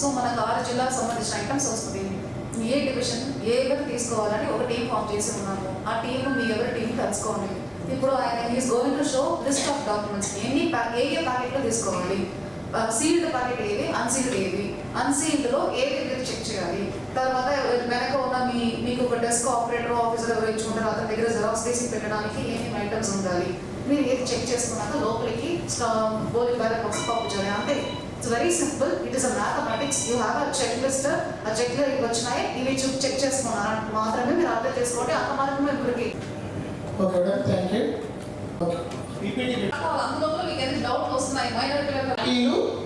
So మనకు ఆరు జిల్లాకు సంబంధించిన ఐటమ్స్ వస్తుంది. ఏ డివిజన్ ఏ ఎవరు తీసుకోవాలని ఒక టీం ఫామ్ చేసి ఉన్నాము ఆ టీం మీ ఎవరి టీం కలుసుకోండి. ఇప్పుడు ఆయన is going to show list of documents ఎన్ని ప్యాక్ ఏ ఏ ప్యాకెట్లో తీసుకోవాలి? సీల్డ్ ప్యాకెట్ ఏవి? అన్సీల్డ్ ఏవి? అన్సీల్డ్లో ఏ దగ్గర చెక్ చేయాలి? తర్వాత వెనక ఉన్న మీ మీకు ఒక డెస్క్ ఆపరేటర్ ఆఫీసర్ ఎవరు ఇచ్చుకుంటారు అతని దగ్గర జెరాక్స్ తీసి పెట్టడానికి ఏమేమి ఐటమ్స్ ఉండాలి? మీరు ఏది చెక్ చేసుకున్నాక లోపలికి బోలి బ్యాలెట్ పప్పు చేయాలి అంటే it's very simple it is a you have a check list ah check ఇవి వచ్చినాయి. ఇవి చూ చెక్ చేసుకున్నాను మాత్రమే మీరు అర్థం చేసుకోండి. అంత మాత్రమే ఇప్పటికి ఓకే మేడం థ్యాంక్ యూ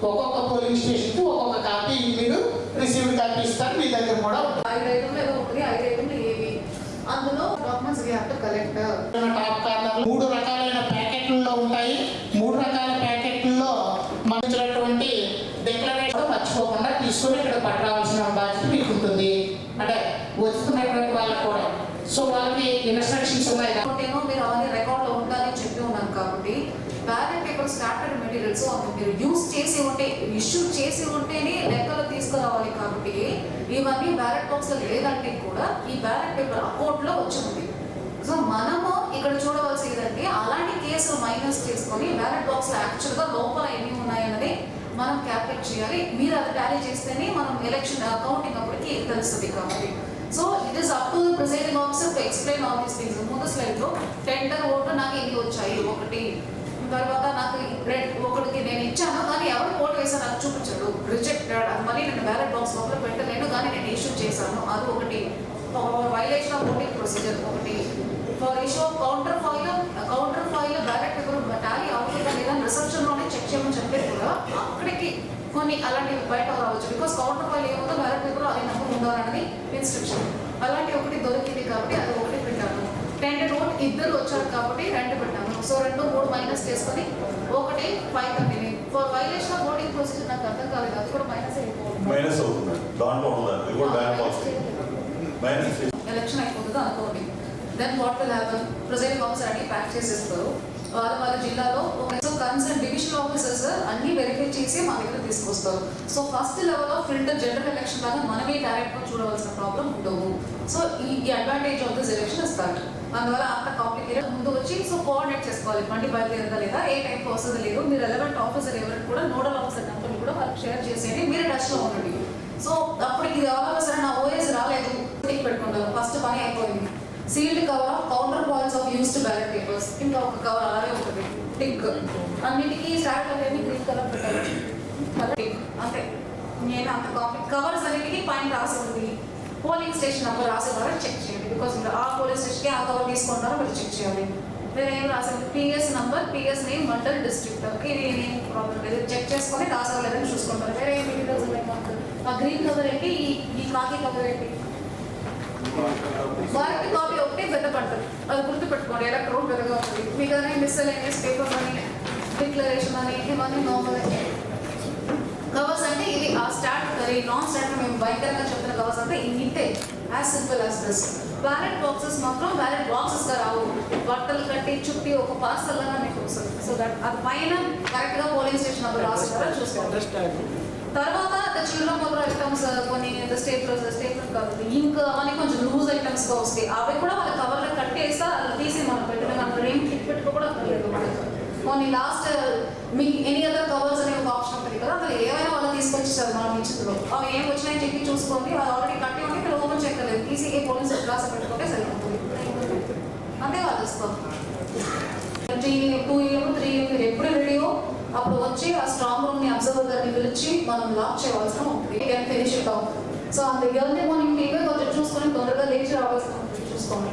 ఒక్కొక్క పోలింగ్ ఒక్కొక్క కాపీ మీరు రిసీవ్డ్ కాపీ ఇస్తారు మీ దగ్గర కూడా ఉంటుంది. ఐదు ఐటమ్లు ఏదో ఒకటి ఐదు ఐటమ్లు ఏవి? అందులో documents we have to collect top corner మూడు రకాలైన ప్యాకెట్లలో ఉంటాయి. మూడు రకాల ప్యాకెట్లలో మర్చిపోకుండా తీసుకొని ఇక్కడ పట్టరావాల్సిన బాధ్యత మీకు ఉంటుంది అంటే వస్తున్నటువంటి వాళ్ళకు కూడా. సో వాళ్ళకి ఇన్స్ట్రక్షన్స్ ఉన్నాయి ఏమో మీరు అవన్నీ రికార్డ్లో ఉండాలని చెప్పి ఉన్నాను కాబట్టి బ్యాలెట్ పేపర్ స్టార్టెడ్ మెటీరియల్స్ మీరు యూస్ చేసి ఉంటే ఇష్యూ చేసి ఉంటేనే లెక్కలు తీసుకురావాలి కాబట్టి ఇవన్నీ బ్యాలెట్ బాక్స్లో లేదంటే కూడా ఈ బ్యాలెట్ పేపర్ అకౌంట్లో వచ్చి ఉంది సో మనము ఇక్కడ చూడవలసిందంటే అలాంటి కేసులు మైనస్ చేసుకొని బ్యాలెట్ బాక్స్లో యాక్చువల్గా లోపల ఎన్ని ఉన్నాయన్నది మనం క్యాల్కులేట్ చేయాలి. మీరు అది టాలీ చేస్తేనే మనం ఎలక్షన్ కౌంటింగ్ అప్పటికి తెలుస్తుంది కాబట్టి. So it is up to the presiding officer to explain all these things ముందు స్లైడ్లో టెండర్ ఓటు నాకు ఎన్ని వచ్చాయి? ఒకటి. తర్వాత నాకు రెడ్ ఒకటికి నేను ఇచ్చాను. కానీ ఎవరు ఓటు వేసాను నాకు చూపించాడు రిజెక్టెడ్ అది మళ్ళీ నేను బ్యాలెట్ బాక్స్ లోపల పెట్టలేను. కానీ నేను ఇష్యూ చేశాను. అది ఒకటి. వైలేషన్ ఆఫ్ ఓటింగ్ ప్రొసీజర్ ఒకటి. For issue counter for counterfoil ballot paper tally అవుతుందా లేదా రిసెప్షన్లోనే చెక్ చేయమని చెప్పేది కూడా అక్కడికి కొన్ని అలాంటివి బయట రావచ్చు. బికాస్ కౌంటర్ ఫైల్ ఏముందో బ్యాలెట్ పేపర్ అది నెంబర్ ఉండాలన్నది ఇన్స్ట్రక్షన్ అలాంటి ఒకటి దొరికింది కాబట్టి అది ఒకటి పెట్టాను టెండర్ ఓట్ ఇద్దరు వచ్చారు కాబట్టి రెండు పెట్టాను సో రెండు మూడు మైనస్ చేసుకొని ఒకటి five thirty for violation of voting procedure నాకు అర్థం కాలేదు. అది కూడా మైనస్ అయిపోతుంది. మైనస్ అవుతుంది. దాంట్లో ఉండదు ఇది కూడా బ్యాన్ బాక్స్ మైనస్ ఎలక్షన్ అయిపోతుంది. అనుకోండి. Then what will happen presiding officer అన్ని ప్యాక్ చేసేస్తారు వాళ్ళ వాళ్ళ జిల్లాలో సో కన్సర్న్ డివిజనల్ ఆఫీసర్స్ అన్ని వెరిఫై చేసి మా దగ్గర తీసుకొస్తారు. So first level of filter general election లాగా మనమే డైరెక్ట్గా చూడవలసిన ప్రాబ్లం ఉండవు. సో ఈ advantage of this election is that అందువల్ల అంత కాంప్లికేటెడ్ ముందు వచ్చి సో కోఆర్డినేట్ చేసుకోవాలి. బండి బయలుదేరదా లేదా ఏ టైంకి వస్తుందో లేదు. మీరు రెలవెంట్ ఆఫీసర్ ఎవరికి కూడా నోడల్ ఆఫీసర్ కంపెనీ కూడా వాళ్ళకి షేర్ చేసేయండి. మీరు టచ్లో ఉండండి. సో అప్పటికి ఇది సరే నా ఓఎస్ రాలేదు. టిక్ పెట్టుకుంటారు. ఫస్ట్ పని అయిపోయింది. Sealed cover of counter points of used ballot papers ఇంకా ఒక కవర్ అలాగే ఉంటుంది. టిక్. అన్నిటికీ స్టార్ట్ అయ్యేవి గ్రీన్ కలర్ పెట్టాలి కలర్ అంతే. నేను అంత కాపీ కవర్స్ అన్నిటికీ పైన రాసి ఉంది. పోలింగ్ స్టేషన్ నెంబర్ రాసే ద్వారా చెక్ చేయండి. బికాస్ ఆ పోలింగ్ స్టేషన్కి ఆ కవర్ తీసుకుంటారో మీరు చెక్ చేయాలి వేరే ఏం రాసారు PS number PS name mandal district. ఇది ఏం ప్రాబ్లం లేదు. చెక్ చేసుకొని రాసారు లేదని చూసుకుంటారు. వేరే ఏం డీటెయిల్స్ ఉన్నాయి మాకు? ఆ గ్రీన్ కవర్ ఏంటి? ఈ ఈ కాకి కవర్ ఏంటి? వారికి కాపీ ఒకటి పెద్ద పంటలు అది గుర్తు పెట్టుకోండి ఎలక్ట్రోల్ పెద్దగా ఉంటుంది మిగతా మిస్సెలేనియస్ పేపర్ అని డిక్లరేషన్ అని ఇవన్నీ నార్మల్ కవర్స్ అంటే ఇవి ఆ స్టార్ట్ నాన్ స్టార్ట్ మేము భయంకరంగా చెప్తున్న కవర్స్ అంటే ఇంతే. As simple as this ballot boxes మాత్రం బ్యాలెట్ బాక్సెస్గా రావు. బట్టలు కట్టి చుట్టి ఒక పార్సల్ లాగా మీకు వస్తుంది. సో దట్ అది పైన కరెక్ట్గా పోలింగ్ స్టేషన్ అప్పుడు రాసుకుంటారో చూసుకోవాలి తర్వాత చిల్డ్రన్ మొదలు ఐటమ్స్ కొన్ని స్టేప్లర్స్ స్టేప్లర్ కాదు ఇంక్ అవన్నీ కొంచెం లూజ్ ఐటమ్స్ వస్తాయి అవి కూడా వాళ్ళ కవర్ కట్టేసి కట్టేస్తా అలా తీసి మనం పెట్టిన మనం ఏం కిట్ పెట్టుకోవడం లేదు. మనకి కొన్ని లాస్ట్ మీ ఎనీ అదర్ కవర్స్ అనే ఒక ఆప్షన్ ఉంటుంది కదా అందులో ఏమైనా వాళ్ళు తీసుకొచ్చేసారు మనం ఇచ్చిందో అవి ఏం వచ్చినాయని చెప్పి చూసుకోండి వాళ్ళు ఆల్రెడీ కట్టి ఉంటే ఇక్కడ ఓపెన్ చేయలేదు తీసి ఏ పోలీస్ రాసి పెట్టుకుంటే సరిపోతుంది. అంతే వాళ్ళు ఇస్తాం టూ ఇయర్ త్రీ ఇయర్ మీరు ఎప్పుడు రెడీయో అప్పుడు వచ్చి ఆ స్ట్రాంగ్ రూమ్ని అబ్జర్వర్ గారిని పిలిచి మనం లాక్ చేయవలసిన ఉంటుంది. ఫినిష్ ఇట్ ఆఫ్ సో అంత ఎర్లీ మార్నింగ్ టీవీ కొంచెం చూసుకొని తొందరగా లేచి రావాల్సిన ఉంటుంది చూసుకోండి.